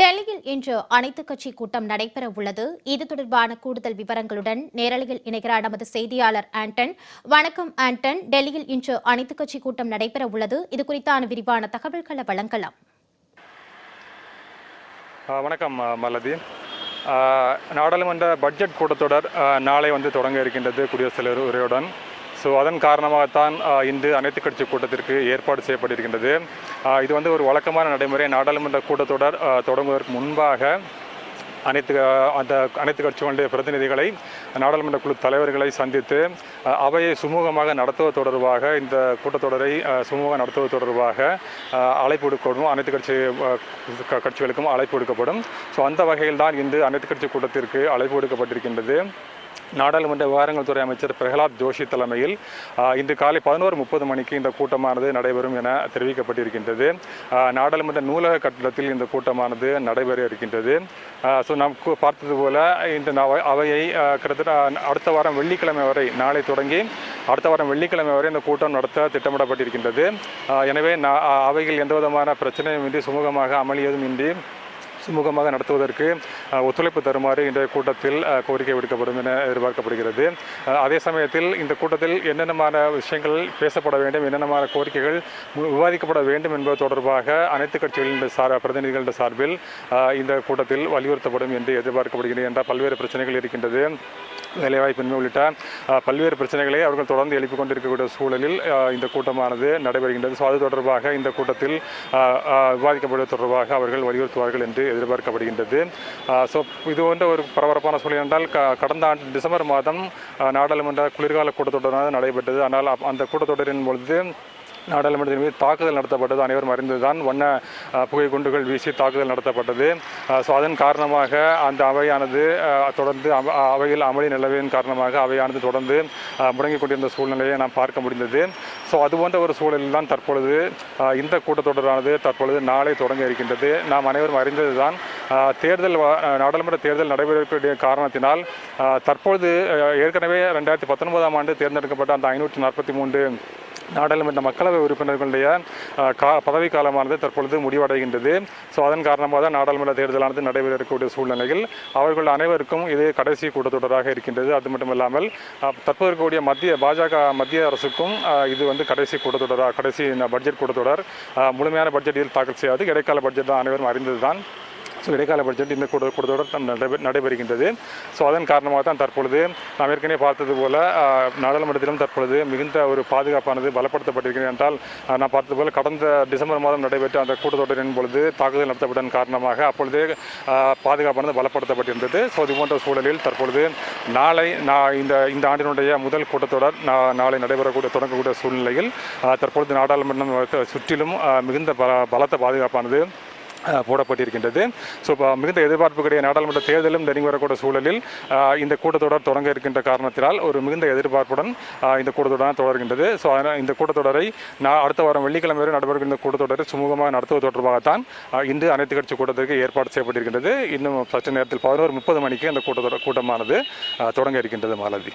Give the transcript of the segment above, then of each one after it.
டெல்லியில் இன்று அனைத்துக் கட்சி கூட்டம் நடைபெற உள்ளது இது தொடர்பான கூடுதல் விவரங்களுடன் நேரலையில் இணைகிறார் நமது செய்தியாளர் ஆண்டன். வணக்கம் ஆண்டன். டெல்லியில் இன்று அனைத்துக் கட்சி கூட்டம் நடைபெற உள்ளது இது குறித்தான விரிவான தகவல்களை வழங்கலாம். வணக்கம் மலதி நாடாளுமன்ற பட்ஜெட் கூட்டத்தொடர் நாளை வந்து தொடங்க இருக்கின்றது குடியரசுத் தலைவர் உரையுடன் ஸோ அதன் காரணமாகத்தான் இன்று அனைத்து கட்சி கூட்டத்திற்கு ஏற்பாடு செய்யப்பட்டிருக்கின்றது. இது வந்து ஒரு வழக்கமான நடைமுறை. நாடாளுமன்ற கூட்டத்தொடர் தொடங்குவதற்கு முன்பாக அனைத்து அந்த அனைத்து கட்சிகளுடைய பிரதிநிதிகளை நாடாளுமன்ற குழு தலைவர்களை சந்தித்து அவையை சுமூகமாக நடத்துவது தொடர்பாக இந்த கூட்டத்தொடரை சுமூகமாக நடத்துவது தொடர்பாக அழைப்பு விடுக்கப்படும் அனைத்து கட்சி கட்சிகளுக்கும் அழைப்பு விடுக்கப்படும். ஸோ அந்த வகையில் தான் இன்று அனைத்து கட்சி கூட்டத்திற்கு அழைப்பு விடுக்கப்பட்டிருக்கின்றது. நாடாளுமன்ற விவகாரங்கள் துறை அமைச்சர் பிரகலாத் ஜோஷி தலைமையில் இன்று காலை பதினோரு முப்பது மணிக்கு இந்த கூட்டமானது நடைபெறும் என தெரிவிக்கப்பட்டிருக்கின்றது. நாடாளுமன்ற நூலக கட்டிடத்தில் இந்த கூட்டமானது நடைபெற இருக்கின்றது. ஸோ நாம் கு- பார்த்தது போல இந்த அவையை கிட்டத்தட்ட அடுத்த வாரம் வெள்ளிக்கிழமை வரை நாளை தொடங்கி அடுத்த வாரம் வெள்ளிக்கிழமை வரை இந்த கூட்டம் நடத்த திட்டமிடப்பட்டிருக்கின்றது. எனவே நா- அவையில் எந்த விதமான பிரச்சனையும் இன்றி சுமூகமாக அமளியதும் இன்றி சுமூகமாக நடத்துவதற்கு ஒத்துழைப்பு தருமாறு இன்றைய கூட்டத்தில் கோரிக்கை விடுக்கப்படும் என எதிர்பார்க்கப்படுகிறது. அதே சமயத்தில் இந்த கூட்டத்தில் என்னென்னமான விஷயங்கள் பேசப்பட வேண்டும் என்னென்னமான கோரிக்கைகள் விவாதிக்கப்பட வேண்டும் என்பது தொடர்பாக அனைத்து கட்சிகளின் சார் பிரதிநிதிகளின் சார்பில் இந்த கூட்டத்தில் வலியுறுத்தப்படும் என்று எதிர்பார்க்கப்படுகிறது என்ற பல்வேறு பிரச்சனைகள் இருக்கின்றது. வேலைவாய்ப்பின்மை உள்ளிட்ட பல்வேறு பிரச்சனைகளை அவர்கள் தொடர்ந்து எழுப்பிக் கொண்டிருக்கக்கூடிய சூழலில் இந்த கூட்டமானது நடைபெறுகின்றது. ஸோ அது தொடர்பாக இந்த கூட்டத்தில் விவாதிக்கப்படுவது தொடர்பாக அவர்கள் வலியுறுத்துவார்கள் என்று எதிர்பார்க்கப்படுகின்றது. ஸோ இது போன்ற ஒரு பரபரப்பான சூழல் என்றால் கடந்த ஆண்டு டிசம்பர் மாதம் நாடாளுமன்ற குளிர்கால கூட்டத்தொடரானது நடைபெற்றது. ஆனால் அந்த கூட்டத்தொடரின் பொழுது நாடாளுமன்றத்தின் மீது தாக்குதல் நடத்தப்பட்டது. அனைவரும் அறிந்ததுதான் வண்ண புகை குண்டுகள் வீசி தாக்குதல் நடத்தப்பட்டது. ஸோ அதன் காரணமாக அந்த அவையானது தொடர்ந்து அவ- அவையில் அமளி நிலவின் காரணமாக அவையானது தொடர்ந்து முடங்கிக் கொண்டிருந்த சூழ்நிலையை நாம் பார்க்க முடிந்தது. ஸோ அது போன்ற ஒரு சூழலில் தான் தற்பொழுது இந்த கூட்டத்தொடரானது தற்பொழுது நாளை தொடங்க இருக்கின்றது. நாம் அனைவரும் அறிந்ததுதான் தான் தேர்தல் நாடாளுமன்ற தேர்தல் நடைபெறக்கூடிய காரணத்தினால் தற்பொழுது ஏற்கனவே ரெண்டாயிரத்தி பத்தொன்பதாம் ஆண்டு தேர்ந்தெடுக்கப்பட்ட அந்த ஐநூற்றி நாற்பத்தி மூன்று நாடாளுமன்ற மக்களவை உறுப்பினர்களுடைய கா பதவி காலமானது தற்பொழுது முடிவடைகின்றது. ஸோ அதன் காரணமாக தான் நாடாளுமன்ற தேர்தலானது நடைபெற இருக்கக்கூடிய சூழ்நிலையில் அவர்கள் அனைவருக்கும் இது கடைசி கூட்டத்தொடராக இருக்கின்றது. அது மட்டுமில்லாமல் இல்லாமல் தற்போது இருக்கக்கூடிய மத்திய பாஜக மத்திய அரசுக்கும் இது வந்து கடைசி கூட்டத்தொடராக கடைசி பட்ஜெட் கூட்டத்தொடர் முழுமையான பட்ஜெட் இதில் தாக்கல் செய்யாது. இடைக்கால பட்ஜெட் தான் அனைவரும் அறிந்தது தான் ஸோ இடைக்கால பட்ஜெட் இந்த கூட கூட்டத்தொடர் தான் நடைபெறுகின்றது. ஸோ அதன் காரணமாக தான் தற்பொழுது நாம் ஏற்கனவே பார்த்தது போல் நாடாளுமன்றத்திலும் தற்பொழுது மிகுந்த ஒரு பாதுகாப்பானது பலப்படுத்தப்பட்டிருக்கிறது என்றால் நான் பார்த்தது போல் கடந்த டிசம்பர் மாதம் நடைபெற்ற அந்த கூட்டத்தொடரின் பொழுது தாக்குதல் நடத்தப்பட்டதன் காரணமாக அப்பொழுது பாதுகாப்பானது பலப்படுத்தப்பட்டிருந்தது. ஸோ இது போன்ற சூழலில் தற்பொழுது நாளை நான் இந்த இந்த ஆண்டினுடைய முதல் கூட்டத்தொடர் நான் நாளை நடைபெறக்கூடிய தொடங்கக்கூடிய சூழ்நிலையில் தற்பொழுது நாடாளுமன்றம் சுற்றிலும் மிகுந்த பல பலத்த பாதுகாப்பானது போடப்பட்டிருக்கின்றது. ஸோ இப்போ மிகுந்த எதிர்பார்ப்புக்குரிய நாடாளுமன்ற தேர்தலும் நெருங்கி வரக்கூடிய சூழலில் இந்த கூட்டத்தொடர் தொடங்க இருக்கின்ற காரணத்தினால் ஒரு மிகுந்த எதிர்பார்ப்புடன் இந்த கூட்டத்தொடர் தொடர்கின்றது. ஸோ அதனால் இந்த கூட்டத்தொடரை நான் அடுத்த வாரம் வெள்ளிக்கிழமை வரை நடைபெறுகின்ற கூட்டத்தொடரை சுமூகமாக நடத்துவது தொடர்பாகத்தான் இன்று அனைத்து கட்சி கூட்டத்திற்கு ஏற்பாடு செய்யப்பட்டிருக்கின்றது. இன்னும் சற்று நேரத்தில் பதினோரு முப்பது மணிக்கு அந்த கூட்டத்தொடர் கூட்டமானது தொடங்க இருக்கின்றது மாலதி.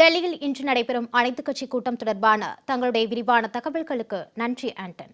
டெல்லியில் இன்று நடைபெறும் அனைத்துக் கட்சி கூட்டம் தொடர்பான தங்களுடைய விரிவான தகவல்களுக்கு நன்றி ஆண்டன்.